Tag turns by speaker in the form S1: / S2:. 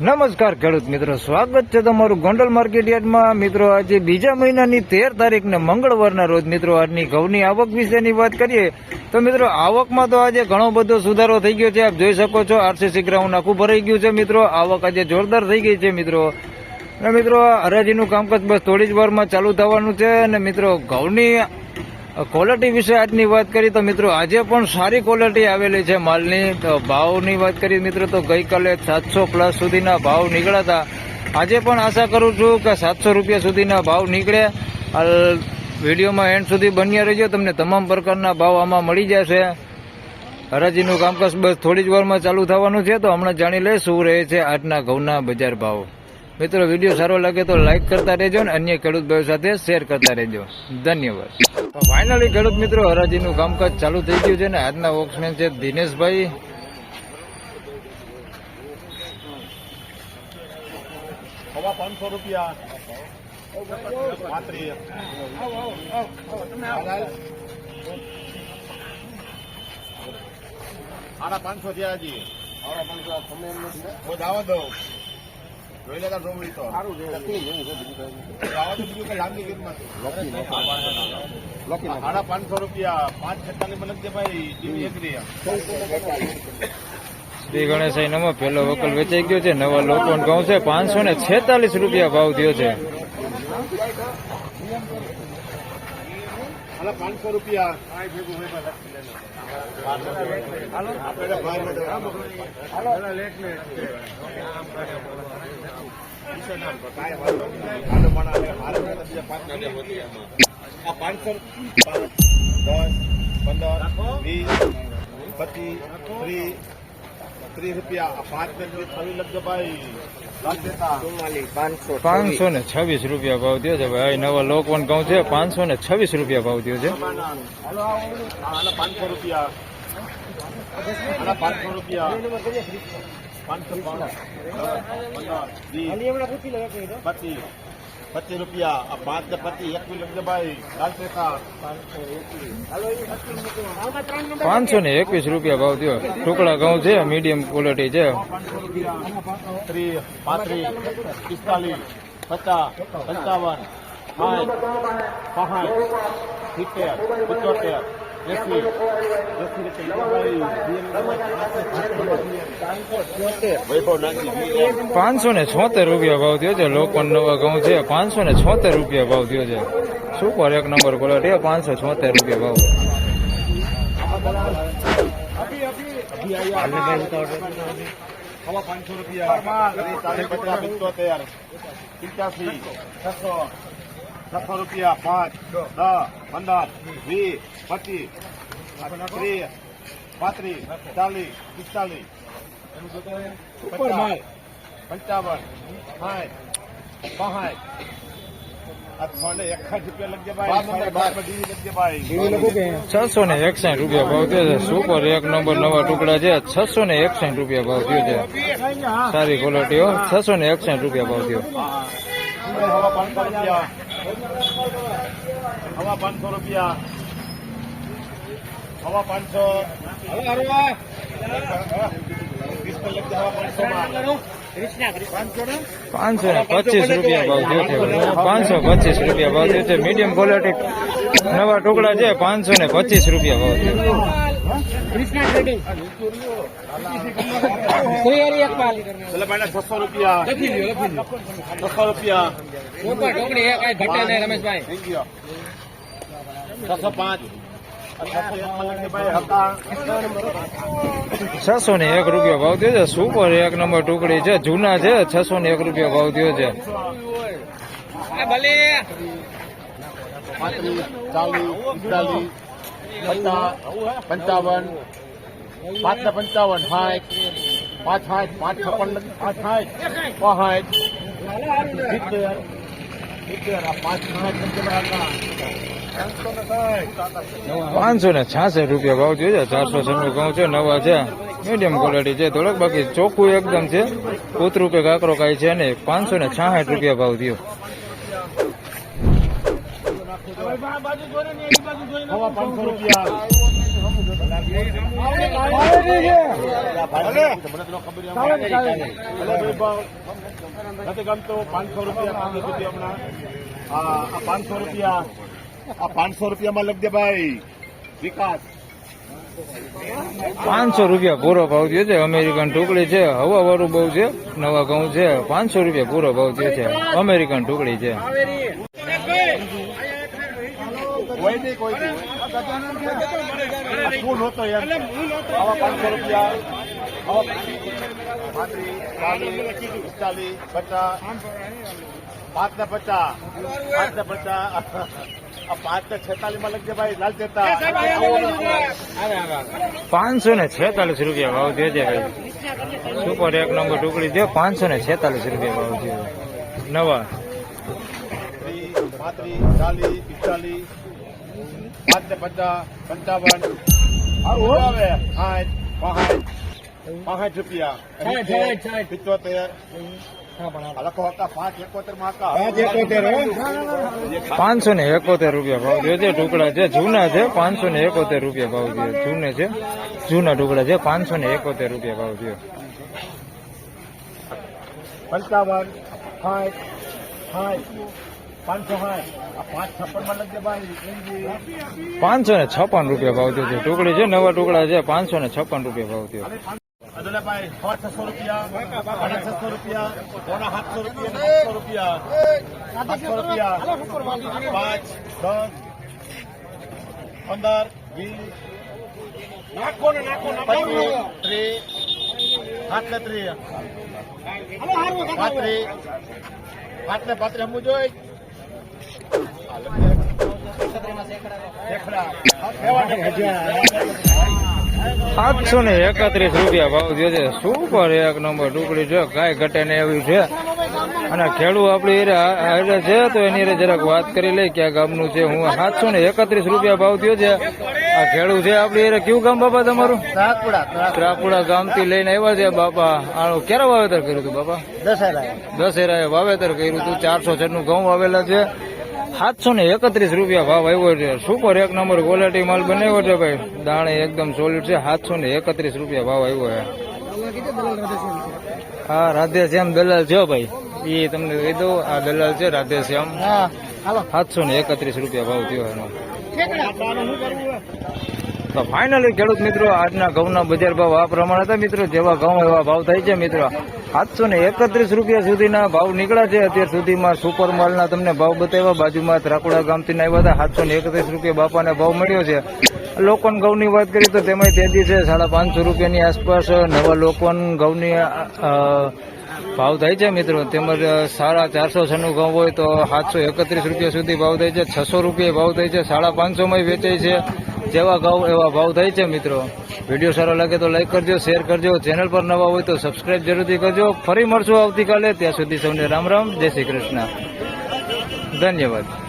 S1: નમસ્કાર ખેડૂત મિત્રો, સ્વાગત છે તમારું ગોંડલ માર્કેટ યાર્ડમાં. મિત્રો, આજે બીજા મહિનાની તેર તારીખને મંગળવારના રોજ મિત્રો, આજની ઘઉંની આવક વિશેની વાત કરીએ, તો મિત્રો, આવકમાં તો આજે ઘણો બધો સુધારો થઈ ગયો છે. આપ જોઈ શકો છો, આરસીસી ગ્રાઉન્ડ આખું ભરાઈ ગયું છે મિત્રો. આવક આજે જોરદાર થઈ ગઈ છે મિત્રો. અને મિત્રો, હરાજીનું કામકાજ બસ થોડી જ વારમાં ચાલુ થવાનું છે અને મિત્રો, ઘઉંની ક્વોલિટી વિશે આજની વાત કરી તો મિત્રો આજે પણ સારી ક્વોલિટી આવેલી છે માલની. તો ભાવની વાત કરી મિત્રો તો ગઈકાલે સાતસો પ્લસ સુધીના ભાવ નીકળ્યા હતા. આજે પણ આશા કરું છું કે સાતસો રૂપિયા સુધીના ભાવ નીકળે. વિડીયોમાં એન્ડ સુધી બન્યા રહેજો. તમને તમામ પ્રકારના ભાવ આમાં મળી જશે. હરાજીનું કામકાજ બસ થોડી જ વારમાં ચાલુ થવાનું છે. તો હમણાં જાણી લે શું રહે છે આજના ઘઉંના બજાર ભાવ. મિત્રો વીડિયો સારો લાગે તો લાઈક કરતા રહેજો ને અન્ય ખેડૂત ભાઈઓ સાથે શેર કરતા રહેજો. ધન્યવાદ. તો ફાઇનલી ખેડૂત મિત્રો હરાજીનું કામકાજ ચાલુ થઈ ગયું છે ને આજના વોક્સમેન છે દિનેશભાઈ.
S2: પાંચસો રૂપિયા. સાડા પાંચસો થયા હજી. હું દાવા દઉં જોઈ લેતા ડુંગળી તો. જવા દો બીજું કઈ લાંબી ગીરમાં સાડા પાંચસો રૂપિયા પાંચ છત્તાની મનક છે ભાઈ એકરી
S1: શ્રી ગણેશાઈ નમો. પેલો વકલ વેચાઈ ગયો છે નવા લોકો ઘઉં છે પાંચસો ને છેતાલીસ રૂપિયા ભાવ થયો છે.
S2: પાંચસો રૂપિયા. આપણે પાંચસો ત્રીસ રૂપિયા પાંચ છવ્વીસ
S1: પાંચસો ને છવ્વીસ રૂપિયા ભાવ થયો છે ભાઈ. નવા લોકવન કહું છે, પાંચસો ને છવ્વીસ રૂપિયા ભાવ થયો છે.
S2: પાંચસો રૂપિયા પાંચસો રૂપિયા. પાંચસો પાંચ પચીસ પચીસ રૂપિયા આ પાંચ ને પચીસ એક લખજો ભાઈ લાલ
S1: પાંચસો ને એકવીસ રૂપિયા ભાવ થયો. ટુકડા ઘઉં છે મીડિયમ ક્વોલિટી છે.
S2: પાંત્રીસ પિસ્તાલીસ, પચાસ, પંચાવન, સાઠ પાંસઠ સિત્તેર પંચોતેર
S1: પાંચસો ને છોતેર રૂપિયા ભાવ થયો છે. લોકવન નવા ઘઉં છે. પાંચસો ને છોતેર રૂપિયા ભાવ થયો છે. સુપર એક નંબર ક્વોલિટી પાંચસો છોતેર રૂપિયા ભાવ.
S2: પાંચસો રૂપિયા. પચાસ, પંચોતેર. પંચ્યાસી. છસો. છસો રૂપિયા પાંચ દસ પંદર વીસ પચીસ ત્રીસ પાંત્રીસ ચાલીસ પિસ્તાલીસ પંચાવન સાઠ પાંચ
S1: છસો ને એકસાઠ રૂપિયા ભાવ થયો છે. સુપર એક નંબર નવા ટુકડા છે. છસો ને એકસાઠ રૂપિયા ભાવ થયો છે. સારી ક્વોલિટી હો. છસો ને એકસાઠ રૂપિયા ભાવ થયો.
S2: હવા પાંચસો રૂપિયા. હવા પાંચસો. હવા પાંચસો
S1: પાંચસો ને પચીસ રૂપિયા ભાવ જે છે. પાંચસો પચીસ રૂપિયા ભાવ જે છે. મીડિયમ ક્વોલિટી નવા ટુકડા છે. પાંચસો ને પચીસ રૂપિયા ભાવ
S2: છે છસો રૂપિયા. છસો રૂપિયા. છસો પાંચ. છસો
S1: ને એક રૂપિયા ભાવ થયો છે સુપર એક નંબર ટુકડી છે જૂના છે છસો ને એક રૂપિયા ભાવ થયો છે
S2: ચાલીસ પંચાવન પાંચ ને પંચાવન સાઠ પાંચ સાઠ પાંચ છપ્પન પાંચ સાઠ પાંચ સિત્તેર
S1: પાંચસો ને છાસઠ રૂપિયા ભાવ જોઈએ છે ચારસો છન્નું ઘઉં છે નવા છે. મીડિયમ ક્વોલિટી છે થોડોક બાકી ચોખ્ખું એકદમ છે. કૂતરું કે કાકરો કાય છે ને પાંચસો ને છાસઠ રૂપિયા ભાવ થયો.
S2: હવા પાંચસો રૂપિયા. નથી ગમતો પાંચસો રૂપિયા હમણાં આ પાંચસો રૂપિયા આ પાંચસો રૂપિયામાં લખજે ભાઈ વિકાસ
S1: પાંચસો રૂપિયા પૂરો ભાવ થયો છે. અમેરિકન ટુકડી છે હવા વાળું બહુ છે, નવા ઘઉં છે, પાંચસો રૂપિયા પૂરો ભાવ થયો છે. અમેરિકન ટુકડી છે.
S2: કોઈ નહીં, કોઈ આ નહોતો આવા પાંચસો રૂપિયા પિસ્તાલીસ પચાસ પાંચ ને પચાસ પાંચ ને પચાસ પાંચ ને છેતાલીસમાં ભાઈ લાલ ચેતા
S1: પાંચસો ને છેતાલીસ રૂપિયા ભાવ દેજે ભાઈ. સુપર એક નંબર ટુકડી દે પાંચસો ને છેતાલીસ રૂપિયા ભાવ થયો. નવા.
S2: ત્રીસ પાંત્રીસ ચાલીસ પિસ્તાલીસ પાંચ ને પચાસ પંચાવન. આવું. આવે સાઠ રૂપિયા. પાંચ પાંચ એકોતેર
S1: પાંચસો ને એકોતેર રૂપિયા ભાવ થયો છે ઢોકળા છે જૂના છે પાંચસો ને એકોતેર રૂપિયા ભાવ થયો જૂને છે. જૂના ઢોકળા છે પાંચસો ને એકોતેર રૂપિયા ભાવ થયો.
S2: પંચાવન સાઠ સાઠ પાંચસો
S1: ને છપ્પન રૂપિયા ભાવ થયો છે. ટુકડી છે નવા ટુકડા છે. પાંચસો ને છપ્પન રૂપિયા ભાવ થયો.
S2: અદલાભાઈ સો છસો રૂપિયા સાડા છસો રૂપિયા પોણા સાતસો રૂપિયા રૂપિયા સાતસો રૂપિયા. પાંચ દસ પંદર વીસ. નાખો ને નાખો ત્રીસ સાત ને ત્રીસ પાંત્રીસ પાંચ ને પાંત્રીસ. હમું જોઈ. શેખડા.
S1: સાતસો ને એકત્રીસ રૂપિયા ભાવ થયો છે સુપર એક નંબર ટુકડી છે કાંઈ ઘટે ને એવી છે. અને ખેડૂત આપણી હારે છે તો એની જરાક વાત કરી લઈ ક્યાં ગામનું છે હું સાતસો ને એકત્રીસ રૂપિયા ભાવ થયો છે. આ ખેડૂત છે આપણી એરે કયું ગામ બાપા તમારું? ત્રાપુડા ગામથી લઈને આવ્યા છે બાપા. આનું ક્યારે વાવેતર કર્યું હતું બાપા? દશેરા દશેરાએ વાવેતર કર્યું હતું ચારસો છન્નું ઘઉં વાવેલા છે. સાતસો ને એકત્રીસ રૂપિયા ભાવ આવ્યો છે. સુપર એક નંબર ક્વોલિટી માલ બનાવ્યો છે ભાઈ. દાણે એકદમ સોલિડ છે. સાતસો ને એકત્રીસ રૂપિયા ભાવ આવ્યો છે. હા રાધેશ્યામ દલાલ છે ભાઈ. એ તમને કહી દઉં આ દલાલ છે રાધેશ્યામ. સાતસો ને એકત્રીસ રૂપિયા ભાવ થયો એનો. તો ફાઇનલી ખેડૂત મિત્રો, આજના ઘઉંના બજાર ભાવ આ પ્રમાણે હતા મિત્રો. જેવા ઘઉં એવા ભાવ થાય છે મિત્રો. સાતસો ને એકત્રીસ રૂપિયા સુધીના ભાવ નીકળ્યા છે. અત્યાર સુધીમાં સુપર માલના તમને ભાવ બતાવ્યા. બાજુમાં ત્રાકુડા ગામથી આવ્યા હતા. સાતસો ને એકત્રીસ રૂપિયા બાપાને ભાવ મળ્યો છે. લોકોન ઘઉંની વાત કરીએ તો તેમાં તેજી છે. સાડા પાંચસો રૂપિયાની આસપાસ નવા લોકન ઘઉંની ભાવ થાય છે મિત્રો? તેમજ સાડા ચારસો છન્નું ઘઉં હોય તો સાતસો એકત્રીસ રૂપિયા સુધી ભાવ થાય છે. છસો રૂપિયા ભાવ થાય છે. સાડા પાંચસોમાં વેચાય છે. જેવા ઘઉં, એવા ભાવ થાય છે મિત્રો. વીડિયો સારો લાગે તો લાઈક કરજો, શેર કરજો. ચેનલ પર નવા હોય તો સબસ્ક્રાઈબ જરૂરથી કરજો. ફરી મળશું આવતીકાલે. ત્યાં સુધી સૌને રામ રામ. જય શ્રી કૃષ્ણ. ધન્યવાદ.